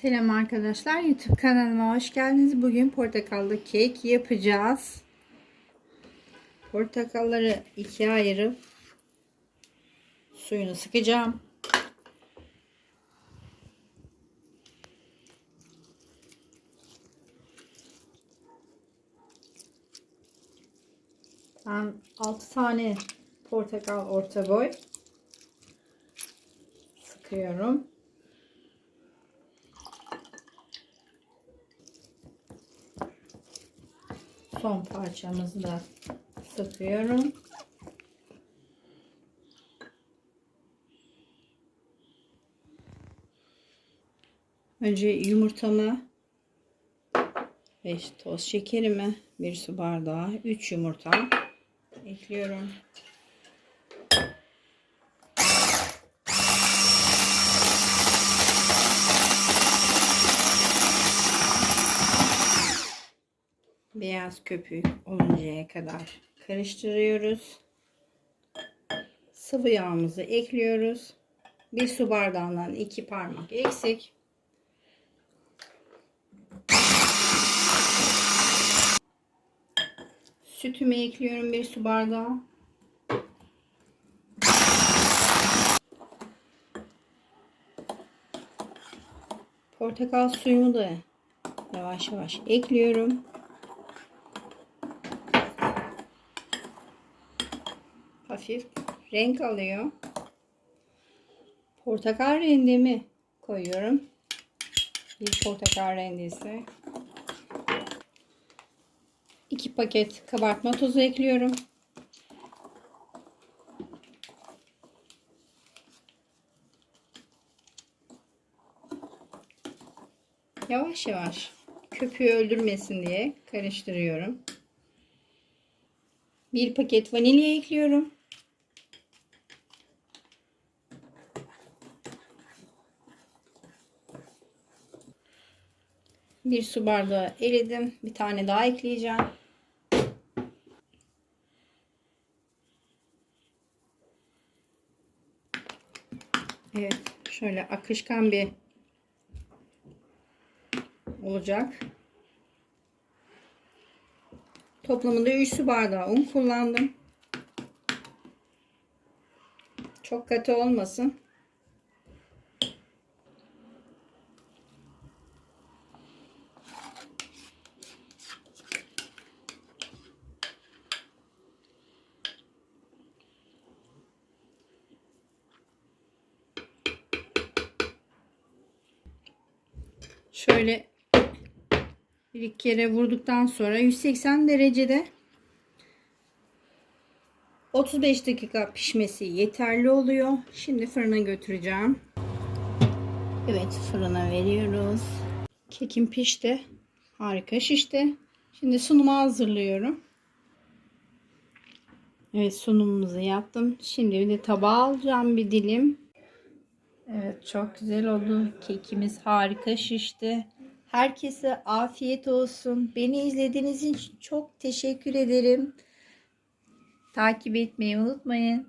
Selam arkadaşlar. YouTube kanalıma hoş geldiniz. Bugün portakallı kek yapacağız. Portakalları ikiye ayırıp suyunu sıkacağım. Ben 6 tane portakal orta boy sıkıyorum. Son parçamızı da sıkıyorum. Önce yumurtamı 5 toz şekerimi 1 su bardağı 3 yumurta ekliyorum. Beyaz köpük oluncaya kadar karıştırıyoruz. Sıvı yağımızı ekliyoruz. Bir su bardağından iki parmak eksik. Sütümü ekliyorum bir su bardağı. Portakal suyumu da yavaş yavaş ekliyorum. Hafif renk alıyor. Portakal rendemi koyuyorum. Bir portakal rendesi. 2 paket kabartma tozu ekliyorum. Yavaş yavaş köpüğü öldürmesin diye karıştırıyorum. Bir paket vanilya ekliyorum. Bir su bardağı eridim. Bir tane daha ekleyeceğim. Evet. Şöyle akışkan bir olacak. Toplamında 3 su bardağı un kullandım. Çok katı olmasın. Şöyle bir iki kere vurduktan sonra 180 derecede 35 dakika pişmesi yeterli oluyor. Şimdi fırına götüreceğim. Evet fırına veriyoruz. Kekim pişti. Harika şişti. Şimdi sunumu hazırlıyorum. Evet sunumumuzu yaptım. Şimdi bir de tabağa alacağım bir dilim. Evet çok güzel oldu. Kekimiz harika şişti. Herkese afiyet olsun. Beni izlediğiniz için çok teşekkür ederim. Takip etmeyi unutmayın.